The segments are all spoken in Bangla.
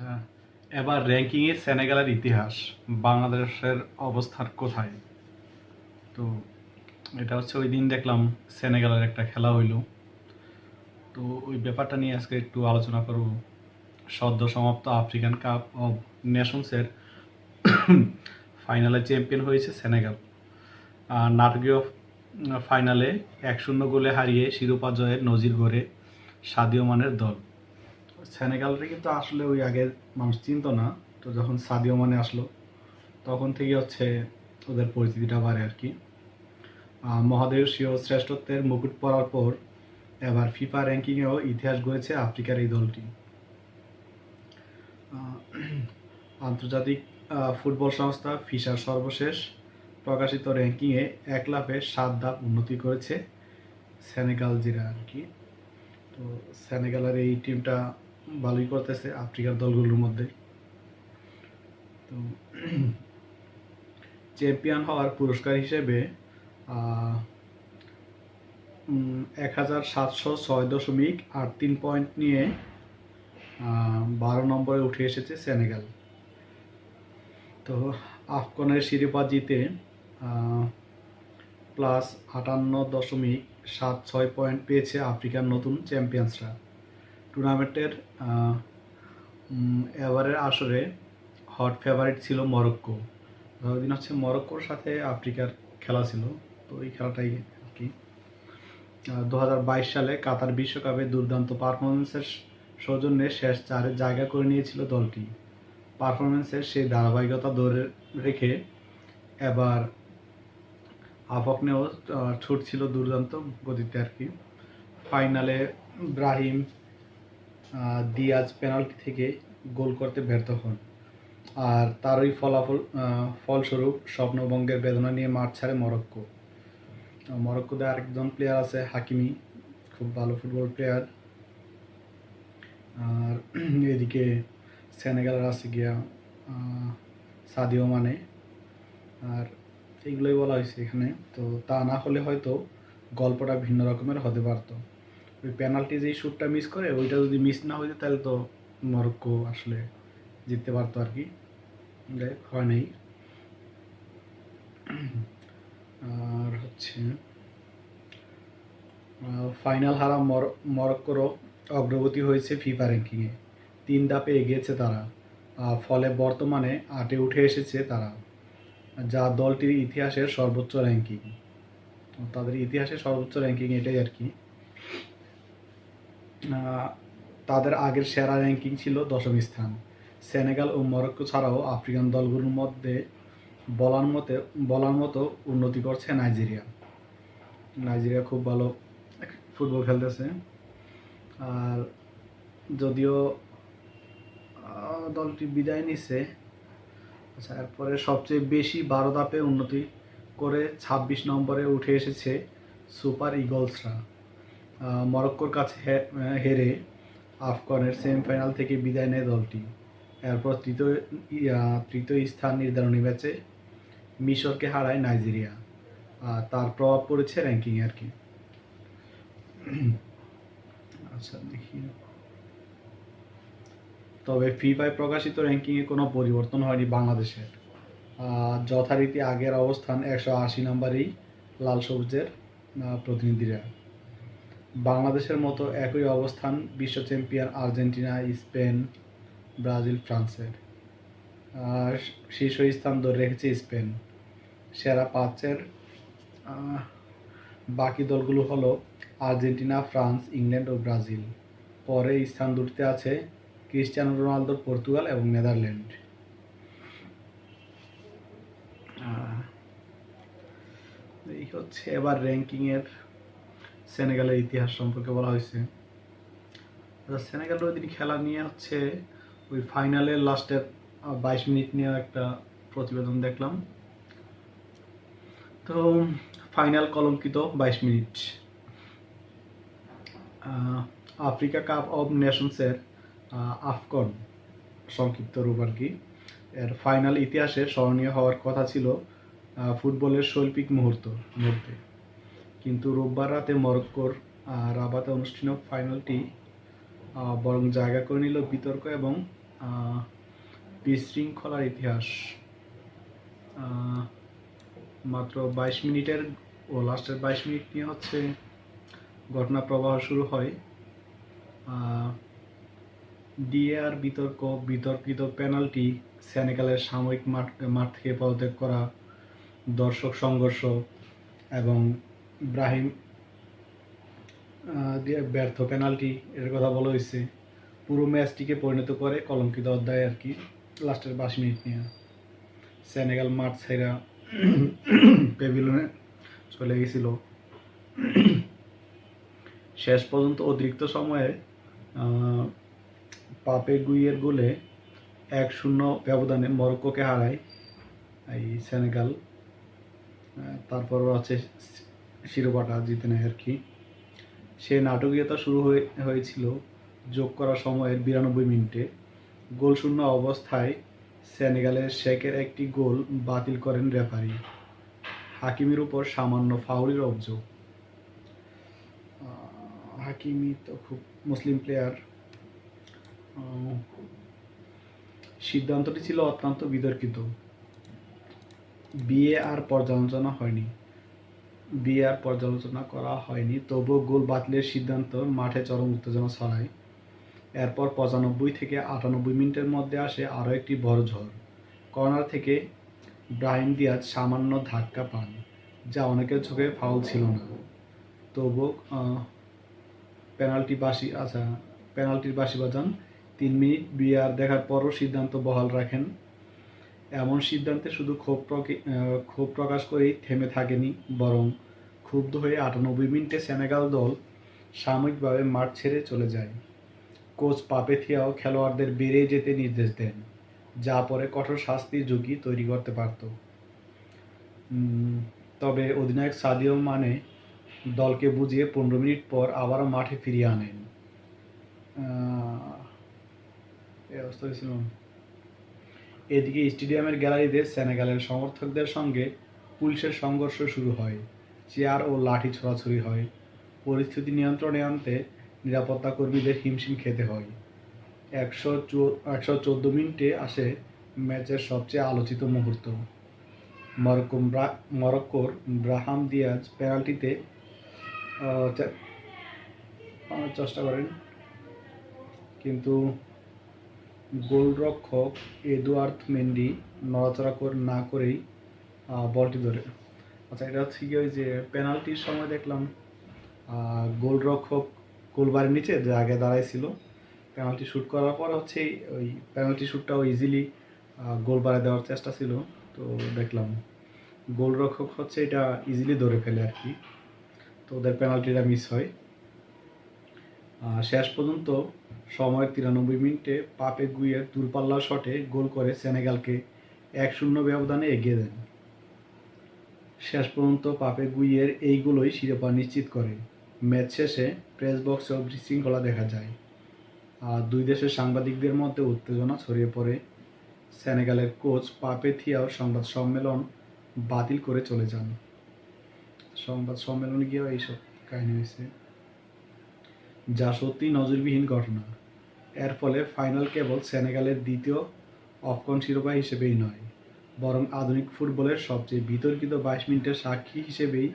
আচ্ছা এবার র্যাঙ্কিংয়ে সেনেগালের ইতিহাস, বাংলাদেশের অবস্থান কোথায়? তো এটা হচ্ছে ওই দিন দেখলাম সেনেগালের একটা খেলা হইল। তো ওই ব্যাপারটা নিয়ে আজকে একটু আলোচনা করব। সদ্য সমাপ্ত আফ্রিকান কাপ অফ নেশনসের ফাইনালে চ্যাম্পিয়ন হয়েছে সেনেগাল আর নাটকীয় ফাইনালে এক শূন্য গোলে হারিয়ে শিরোপা জয়ের নজির গড়ে সাদিও মানের দল। সেনেগালটা কিন্তু আসলে ওই আগে মানুষ চিনত না। তো যখন সাদিও মানে আসলো, তখন থেকে হচ্ছে ওদের পরিচিতিটা বাড়ে আর কি। মহাদেশীয় শ্রেষ্ঠত্বের মুকুট পরার পর এবার ফিফা র্যাঙ্কিংয়েও ইতিহাস গড়েছে আফ্রিকার এই দলটি। আন্তর্জাতিক ফুটবল সংস্থা ফিসার সর্বশেষ প্রকাশিত র্যাঙ্কিংয়ে এক লাফে সাত ধাপ উন্নতি করেছে সেনেগাল জিরা আর কি। তো সেনেগালের এই টিমটা ভালোই করতেছে আফ্রিকার দলগুলোর মধ্যে। তো চ্যাম্পিয়ন হওয়ার পুরস্কার হিসেবে এক হাজার সাতশো ছয় দশমিক আট তিন পয়েন্ট নিয়ে বারো নম্বরে উঠে এসেছে সেনেগাল। তো আফগানের শিরোপা জিতে প্লাস আটান্ন দশমিক সাত ছয় পয়েন্ট পেয়েছে আফ্রিকার নতুন চ্যাম্পিয়ন্সরা। টুর্নামেন্টের এবারের আসরে হট ফেভারিট ছিল মরক্কো। দিন হচ্ছে মরক্কোর সাথে আফ্রিকার খেলা ছিল, তো এই খেলাটাই আর কি। দু হাজার বাইশ সালে কাতার বিশ্বকাপে দুর্দান্ত পারফরমেন্সের সৌজন্যে শেষ চারে জায়গা করে নিয়েছিল দলটি। পারফরমেন্সের সেই ধারাবাহিকতা ধরে রেখে এবার আফকনেও ছুটছিল দুর্দান্ত গতিতে আর কি। ফাইনালে ব্রাহিম দিয়াজ পেনাল্টি থেকে গোল করতে ব্যর্থ হন। আর তারই ফলাফল ফলস্বরূপ স্বপ্নভঙ্গের বেদনা নিয়ে মাঠ ছাড়ে মরক্কো। মরক্কোতে আরেকজন প্লেয়ার আছে, হাকিমি, খুব ভালো ফুটবল প্লেয়ার আর এদিকে সেনেগালের আছে গিয়া সাদিও মানে। আর এইগুলোই বলা হয়েছে এখানে। তো তা না হলে হয়তো গল্পটা ভিন্ন রকমের হতে পারতো। ওই পেনাল্টি যেই শ্যুটটা মিস করে, ওইটা যদি মিস না হইতো তাহলে তো মরক্কো আসলে জিততে পারতো আর কি। যাই হয় নাই। আর হচ্ছে ফাইনাল হারা মর- মরক্কোরও অগ্রগতি হয়েছে ফিফা র্যাঙ্কিংয়ে তিন ধাপে এগিয়েছে তারা। ফলে বর্তমানে আটে উঠে এসেছে তারা। যা দলটির ইতিহাসের সর্বোচ্চ র্যাঙ্কিং তাদের ইতিহাসের সর্বোচ্চ র্যাঙ্কিং এটাই আর কি। তাদের আগের সেরা র্যাঙ্কিং ছিল দশম স্থান। সেনেগাল ও মরক্কো ছাড়াও আফ্রিকান দলগুলোর মধ্যে বলার মতে, বলার মতো উন্নতি করছে নাইজেরিয়া। নাইজেরিয়া খুব ভালো ফুটবল খেলতেছে। আর যদিও দলটি বিদায় নিচ্ছে আচ্ছা এরপরে সবচেয়ে বেশি বারো ধাপে উন্নতি করে ছাব্বিশ নম্বরে উঠে এসেছে সুপার ইগলসরা। মরক্কোর কাছে হেরে আফগানের সেমিফাইনাল থেকে বিদায় নেয় দলটি। এরপর তৃতীয় তৃতীয় স্থান নির্ধারণী ম্যাচে মিশরকে হারায় নাইজেরিয়া। তার প্রভাব পড়েছে র্যাঙ্কিংয়ে আর কি। আচ্ছা দেখি। তবে ফিফায় প্রকাশিত র্যাঙ্কিংয়ে কোনো পরিবর্তন হয়নি বাংলাদেশের। যথারীতি আগের অবস্থান একশো আশি নম্বরেই লাল সবুজের প্রতিনিধিরা। বাংলাদেশের মতো একই অবস্থান বিশ্ব চ্যাম্পিয়ন আর্জেন্টিনা, স্পেন, ব্রাজিল, ফ্রান্সের। আর শীর্ষ স্থান ধরে রেখেছে স্পেন। সেরা পাঁচের বাকি দলগুলো হলো আর্জেন্টিনা, ফ্রান্স, ইংল্যান্ড ও ব্রাজিল। পরে স্থান দুটিতে আছে ক্রিস্টিয়ানো রোনালদোর পর্তুগাল এবং নেদারল্যান্ড। এই হচ্ছে এবার র্যাঙ্কিংয়ের সেনেগালের ইতিহাস সম্পর্কে বলা হয়েছে। আচ্ছা, সেনেগালের ওই দিন খেলা নিয়ে হচ্ছে ওই ফাইনালের লাস্টের বাইশ মিনিট নিয়ে একটা প্রতিবেদন দেখলাম। তো ফাইনাল কলঙ্কিত বাইশ মিনিট। আফ্রিকা কাপ অব নেশনসের আফকন সংক্ষিপ্ত রূপ আর কি। এর ফাইনাল ইতিহাসে স্মরণীয় হওয়ার কথা ছিল ফুটবলের শৈল্পিক মুহূর্ত মুহূর্তে। কিন্তু রোববার রাতে মরক্কোর রাবাতে অনুষ্ঠিত ফাইনালটি বরং জায়গা করে নিল বিতর্ক এবং বিশৃঙ্খলার ইতিহাস। মাত্র বাইশ মিনিটের ও লাস্টের বাইশ মিনিট নিয়ে হচ্ছে ঘটনা প্রবাহ শুরু হয়। ডিএআর বিতর্ক, বিতর্কিত পেনাল্টি, সেনেগালের সাময়িক মাঠ মাঠ থেকে পদত্যাগ করা, দর্শক সংঘর্ষ এবং ব্রাহিম আহ, দিয়ে ব্যর্থ পেনাল্টি এর কথা বলা হয়েছে। পুরো ম্যাচটিকে পরিণত করে কলঙ্কিত অধ্যায় আর কি লাস্টের বাইশ মিনিট নিয়ে। সেনেগাল মাঠ ছেড়া পেভিলনে চলে গেছিল। শেষ পর্যন্ত অতিরিক্ত সময়ে পাপে গুইয়ের গোলে এক শূন্য ব্যবধানে মরক্কোকে হারায় এই সেনেগাল। তারপর আছে শিরোপাটা জিতে নেয় আর কি। সে নাটকীয়তা শুরু হয়ে, হয়েছিল যোগ করা সময়ের বিরানব্বই মিনিটে। গোল শূন্য অবস্থায় সেনেগালের শেখের একটি গোল বাতিল করেন রেফারি। হাকিমের উপর সামান্য ফাউলের অভিযোগ। হাকিমি তো খুব মুসলিম প্লেয়ার সিদ্ধান্তটি ছিল অত্যন্ত বিতর্কিত। বিয়ে আর পর্যালোচনা হয়নি। বিয়ে আর পর্যালোচনা করা হয়নি, তবুও গোল বাতিলের সিদ্ধান্ত মাঠে চরম উত্তেজনা ছড়ায়। এরপর পঁচানব্বই থেকে আটানব্বই মিনিটের মধ্যে আসে আরও একটি বড় ঝড়। কর্নার থেকে ব্রাহিম দিয়াজ সামান্য ধাক্কা পান, যা অনেকের চোখে ফাউল ছিল না। তবুও পেনাল্টি বাসি আচ্ছা পেনাল্টির বাসি বাজান, তিন মিনিট বিআর দেখার পরও সিদ্ধান্ত বহাল রাখেন এমন সিদ্ধান্তে শুধু ক্ষোভ ক্ষোভ প্রকাশ করেই থেমে থাকেনি, বরং ক্ষুব্ধ হয়ে আটানব্বই মিনিটে সেনেগাল দল সাময়িকভাবে মাঠ ছেড়ে চলে যায়। কোচ পাপেথিয়াও খেলোয়াড়দের বেড়ে যেতে নির্দেশ দেন, যা পরে কঠোর শাস্তির ঝুঁকি তৈরি করতে পারত। তবে অধিনায়ক সাদিও মানে দলকে বুঝিয়ে পনেরো মিনিট পর আবারও মাঠে ফিরিয়ে আনেন। অবস্থা হয়েছিল। এদিকে স্টেডিয়ামের গ্যালারিতে সেনেগালের সমর্থকদের সঙ্গে পুলিশের সংঘর্ষ শুরু হয়। চেয়ার ও লাঠি ছোড়াছুড়ি হয়। পরিস্থিতি নিয়ন্ত্রণে আনতে নিরাপত্তা কর্মীদের হিমশিম খেতে হয়। একশো একশো চোদ্দ মিনিটে আসে ম্যাচের সবচেয়ে আলোচিত মুহূর্ত। মরক্কো মরক্কোর ব্রাহাম দিয়াজ পেনাল্টিতে চেষ্টা করেন। কিন্তু গোলরক্ষক এডুয়ার্ড মেন্ডি নড়াচড়া না করেই বলটি ধরে। আচ্ছা এটা হচ্ছে কি ওই যে পেনাল্টির সময় দেখলাম গোলরক্ষক গোলবারের নিচে যে আগে দাঁড়াইছিল, পেনাল্টি শ্যুট করার পর হচ্ছে ওই পেনাল্টি শ্যুটটাও ইজিলি গোলবারে দেওয়ার চেষ্টা ছিল। তো দেখলাম, গোলরক্ষক হচ্ছে এটা ইজিলি ধরে ফেলে আর কি। তো ওদের পেনাল্টিটা মিস হয়। শেষ পর্যন্ত সময়ের তিরানব্বই মিনিটে পাপে গুইয়ের দূরপাল্লা শটে গোল করে সেনেগালকে এক শূন্য ব্যবধানে এগিয়ে দেন। শেষ পর্যন্ত পাপে গুইয়ের এইগুলোই শিরোপা নিশ্চিত করে। ম্যাচ শেষে প্রেস বক্সেও বিশৃঙ্খলা দেখা যায়। আর দুই দেশের সাংবাদিকদের মধ্যে উত্তেজনা ছড়িয়ে পড়ে। সেনেগালের কোচ পাপে থিয়াও সংবাদ সম্মেলন বাতিল করে চলে যান। সংবাদ সম্মেলনে গিয়েও এইসব কাহিনী হয়েছে। যা সত্যি নজরবিহীন ঘটনা। এর ফলে ফাইনাল কেবল সেনেগালের দ্বিতীয় অফকন শিরোপা হিসেবেই নয়, বরং আধুনিক ফুটবলের সবচেয়ে বিতর্কিত বাইশ মিনিটের সাক্ষী হিসেবেই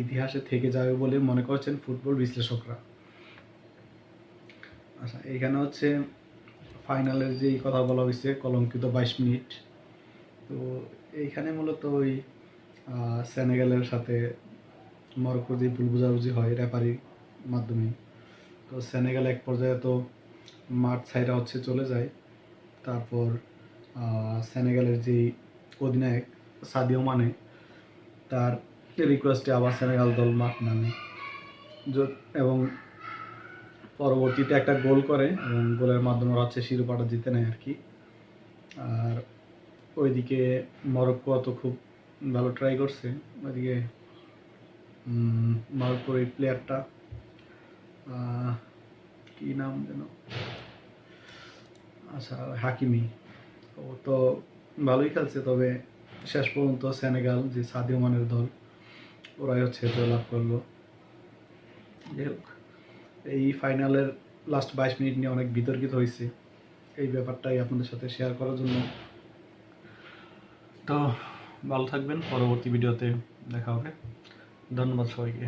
ইতিহাসে থেকে যাবে বলে মনে করছেন ফুটবল বিশ্লেষকরা। আচ্ছা এখানে হচ্ছে ফাইনালের যেই কথা বলা হয়েছে, কলঙ্কিত বাইশ মিনিট। তো এইখানে মূলত ওই সেনেগালের সাথে মরক্কোর যে ভুল বোঝাবুঝি হয় রেফারির মাধ্যমে। তো সেনেগাল এক পর্যায়ে তো মাঠ ছাইরা হচ্ছে চলে যায়। তারপর সেনেগালের যেই অধিনায়ক সাদিও মানে তার রিকোয়েস্টে আবার সেনেগাল দল মাঠ নামে। এবং পরবর্তীতে একটা গোল করে, এবং গোলের মাধ্যমে ওরা হচ্ছে শিরোপাটা জিতে নেয় আর কি। আর ওইদিকে মরক্কো তো খুব ভালো ট্রাই করছে। ওইদিকে মরক্কোর এই প্লেয়ারটা কি নাম যেন? আচ্ছা হাকিমি। ও তো ভালোই খেলছে, তবে শেষ পর্যন্ত সেনেগাল, যে মানের দল, ওরাই হচ্ছে জয়লাভ করল। যাই হোক, এই ফাইনালের লাস্ট বাইশ মিনিট নিয়ে অনেক বিতর্কিত হয়েছে। এই ব্যাপারটাই আপনাদের সাথে শেয়ার করার জন্য। তো ভালো থাকবেন, পরবর্তী ভিডিওতে দেখা হবে। ধন্যবাদ সবাইকে।